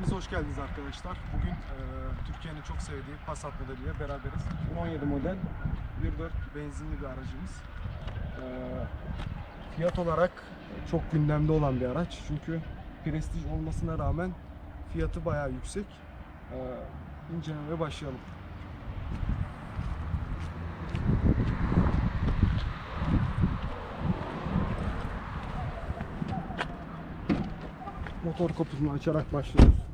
Hepiniz hoş geldiniz arkadaşlar. Bugün e, Türkiye'nin çok sevdiği Passat modeliyle beraberiz. 2017 model 1.4 benzinli bir aracımız. E, fiyat olarak çok gündemde olan bir araç. Çünkü prestij olmasına rağmen fiyatı bayağı yüksek. E, incelemeye başlayalım. Motor kapısını açarak başlıyoruz.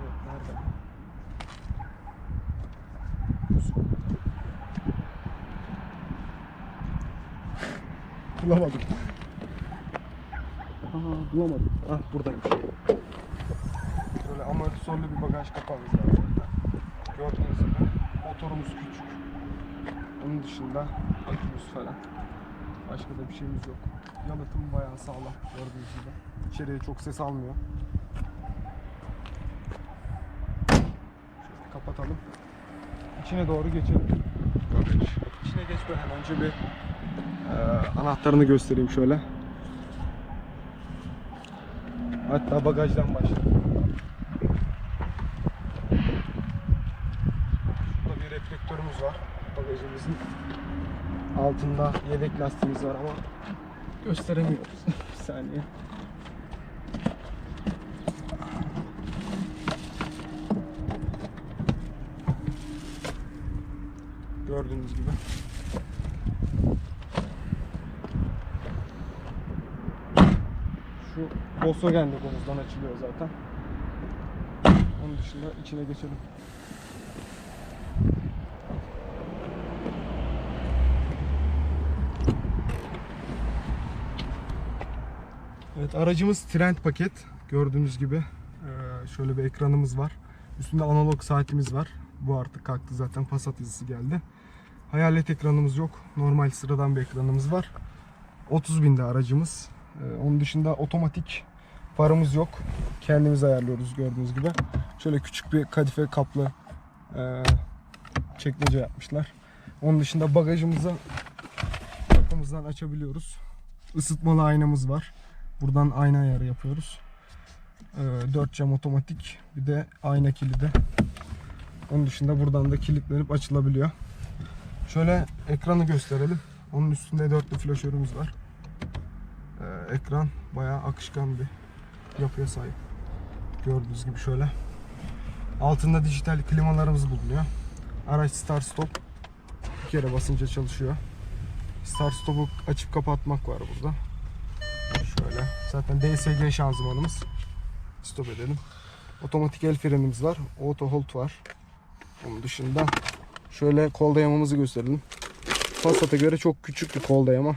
Evet, nerede? Bulamadım. Aa, bulamadım. Ah buradaymış. Böyle amortisörlü bir bagaj kapağımız var zaten. Gördüğünüz gibi motorumuz küçük. Onun dışında akümüz falan. Başka da bir şeyimiz yok. Yalıtım bayağı sağlam gördüğünüz gibi. İçeriye çok ses almıyor. Şöyle kapatalım. İçine doğru geçelim. İçine geçmeden önce bir e, anahtarını göstereyim şöyle. Hatta bagajdan başlayalım. Burada bir reflektörümüz var bagajımızın. Altında yedek lastiğimiz var ama gösteremiyoruz. bir saniye. Gördüğünüz gibi. Volkswagen logomuzdan açılıyor zaten. Onun dışında içine geçelim. Evet aracımız Trend paket. Gördüğünüz gibi eee, şöyle bir ekranımız var. Üstünde analog saatimiz var. Bu artık kalktı zaten Passat yazısı geldi. Hayalet ekranımız yok. Normal sıradan bir ekranımız var. 30 binde aracımız. Eee, onun dışında otomatik farımız yok. Kendimiz ayarlıyoruz gördüğünüz gibi. Şöyle küçük bir kadife kaplı eee çekmece yapmışlar. Onun dışında bagajımızı kapımızdan açabiliyoruz. Isıtmalı aynamız var. Buradan ayna ayarı yapıyoruz. Ee, 4 cam otomatik. Bir de ayna kilidi. Onun dışında buradan da kilitlenip açılabiliyor. Şöyle ekranı gösterelim. Onun üstünde dörtlü flaşörümüz var. Ee, ekran bayağı akışkan bir yapıya sahip. Gördüğünüz gibi şöyle. Altında dijital klimalarımız bulunuyor. Araç start stop. Bir kere basınca çalışıyor. Start stop'u açıp kapatmak var burada. Şöyle. Zaten DSG şanzımanımız. Stop edelim. Otomatik el frenimiz var. Auto hold var. Onun dışında şöyle kol dayamamızı gösterelim. Passat'a göre çok küçük bir kol dayama.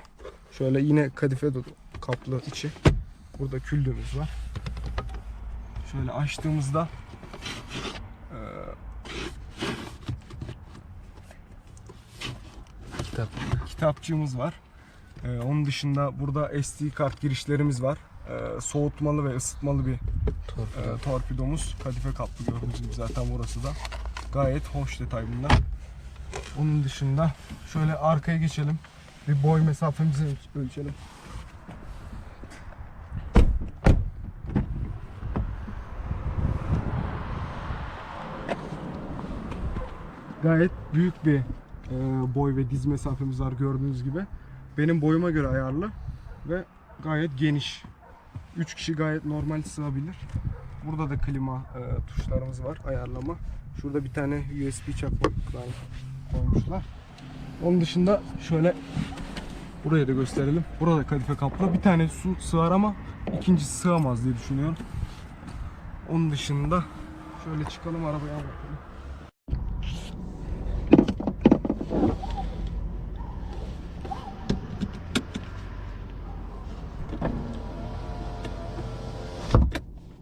Şöyle yine kadife kaplı içi. Burada küllüğümüz var. Şöyle açtığımızda eee, Kitap. kitapçığımız var. Ee, onun dışında burada SD kart girişlerimiz var. Ee, soğutmalı ve ısıtmalı bir Torpido. e, torpidomuz. Kadife kaplı gördüğünüz gibi zaten burası da. Gayet hoş detay bunlar. Onun dışında şöyle arkaya geçelim. Bir boy mesafemizi öl- ölçelim. Gayet büyük bir e, boy ve diz mesafemiz var gördüğünüz gibi. Benim boyuma göre ayarlı ve gayet geniş. 3 kişi gayet normal sığabilir. Burada da klima e, tuşlarımız var ayarlama. Şurada bir tane USB çakmaklar koymuşlar. Onun dışında şöyle buraya da gösterelim. Burada kadife kaplı. Bir tane su sığar ama ikincisi sığamaz diye düşünüyorum. Onun dışında şöyle çıkalım arabaya bakalım.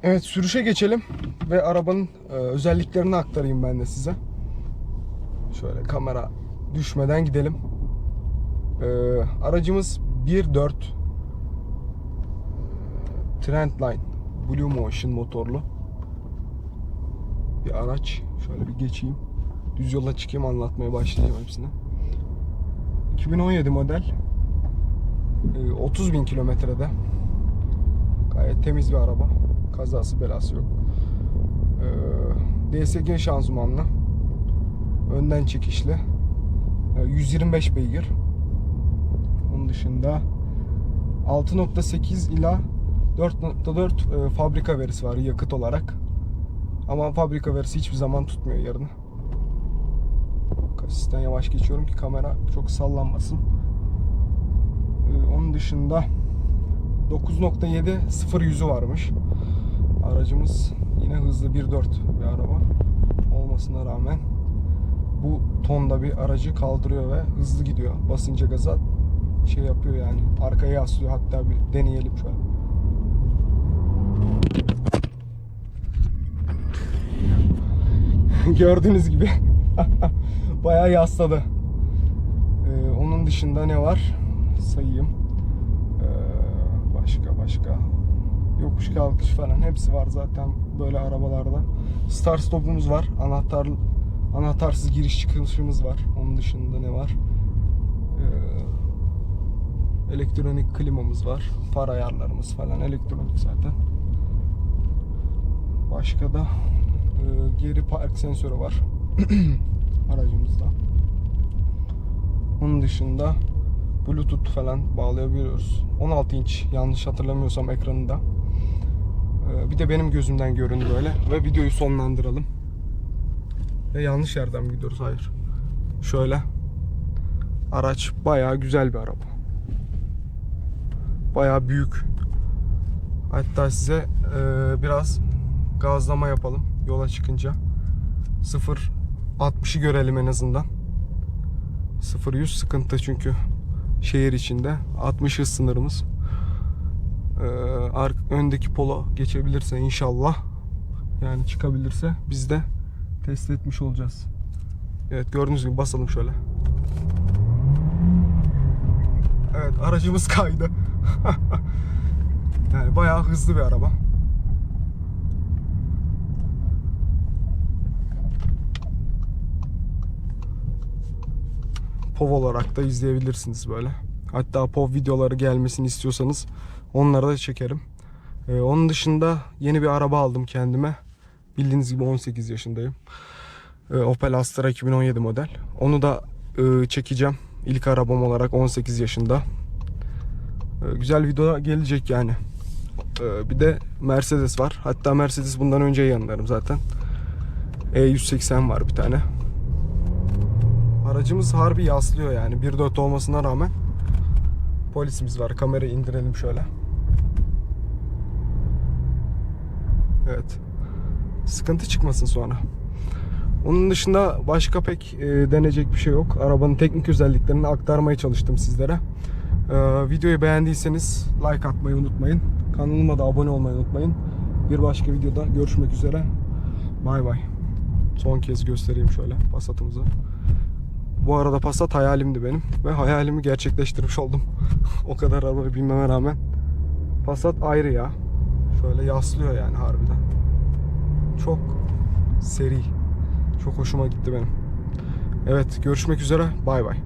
Evet sürüşe geçelim ve arabanın e, özelliklerini aktarayım ben de size. Şöyle kamera düşmeden gidelim. E, aracımız 1.4 e, Trendline Blue Motion motorlu bir araç. Şöyle bir geçeyim. Düz yola çıkayım anlatmaya başlayacağım hepsini. 2017 model Ee, 30 bin kilometrede. Gayet temiz bir araba. Kazası belası yok. Ee, DSG şanzımanlı. Önden çekişli. Ee, 125 beygir. Onun dışında 6.8 ila 4.4 e, fabrika verisi var yakıt olarak. Ama fabrika verisi hiçbir zaman tutmuyor yerini. Kasisten yavaş geçiyorum ki kamera çok sallanmasın. Ee, onun dışında 9.7 0 yüzü varmış. Aracımız yine hızlı 1.4 bir araba olmasına rağmen bu tonda bir aracı kaldırıyor ve hızlı gidiyor. Basınca gaza şey yapıyor yani. Arkaya yaslıyor hatta bir deneyelim şöyle. Gördüğünüz gibi bayağı yasladı. Ee, onun dışında ne var? Sayayım. Ee, başka başka. Yokuş kalkış falan hepsi var zaten böyle arabalarda. Start stop'umuz var. Anahtar anahtarsız giriş çıkışımız var. Onun dışında ne var? Ee, elektronik klimamız var. Far ayarlarımız falan elektronik zaten. Başka da e, geri park sensörü var aracımızda. Onun dışında Bluetooth falan bağlayabiliyoruz. 16 inç yanlış hatırlamıyorsam ekranında. Ee, bir de benim gözümden göründü böyle ve videoyu sonlandıralım. Ve yanlış yerden mi gidiyoruz? Hayır. Şöyle. Araç bayağı güzel bir araba. Bayağı büyük. Hatta size e, biraz gazlama yapalım yola çıkınca. 0 60'ı görelim en azından. 0 100 sıkıntı çünkü şehir içinde 60 hız sınırımız. Ar- öndeki polo geçebilirse inşallah yani çıkabilirse biz de test etmiş olacağız. Evet gördüğünüz gibi basalım şöyle. Evet aracımız kaydı. yani bayağı hızlı bir araba. POV olarak da izleyebilirsiniz böyle. Hatta POV videoları gelmesini istiyorsanız onları da çekerim. Ee, onun dışında yeni bir araba aldım kendime. Bildiğiniz gibi 18 yaşındayım. Ee, Opel Astra 2017 model. Onu da e, çekeceğim. İlk arabam olarak 18 yaşında. Ee, güzel video gelecek yani. Ee, bir de Mercedes var. Hatta Mercedes bundan önce yanlarım zaten. E180 var bir tane. Aracımız harbi yaslıyor yani 1.4 olmasına rağmen. Polisimiz var. Kamerayı indirelim şöyle. Evet. Sıkıntı çıkmasın sonra. Onun dışında başka pek e, denecek bir şey yok. Arabanın teknik özelliklerini aktarmaya çalıştım sizlere. E, videoyu beğendiyseniz like atmayı unutmayın. Kanalıma da abone olmayı unutmayın. Bir başka videoda görüşmek üzere. Bay bay. Son kez göstereyim şöyle Passat'ımızı. Bu arada Passat hayalimdi benim ve hayalimi gerçekleştirmiş oldum. o kadar araba bilmeme rağmen. Passat ayrı ya. Şöyle yaslıyor yani harbiden. Çok seri. Çok hoşuma gitti benim. Evet görüşmek üzere. Bay bay.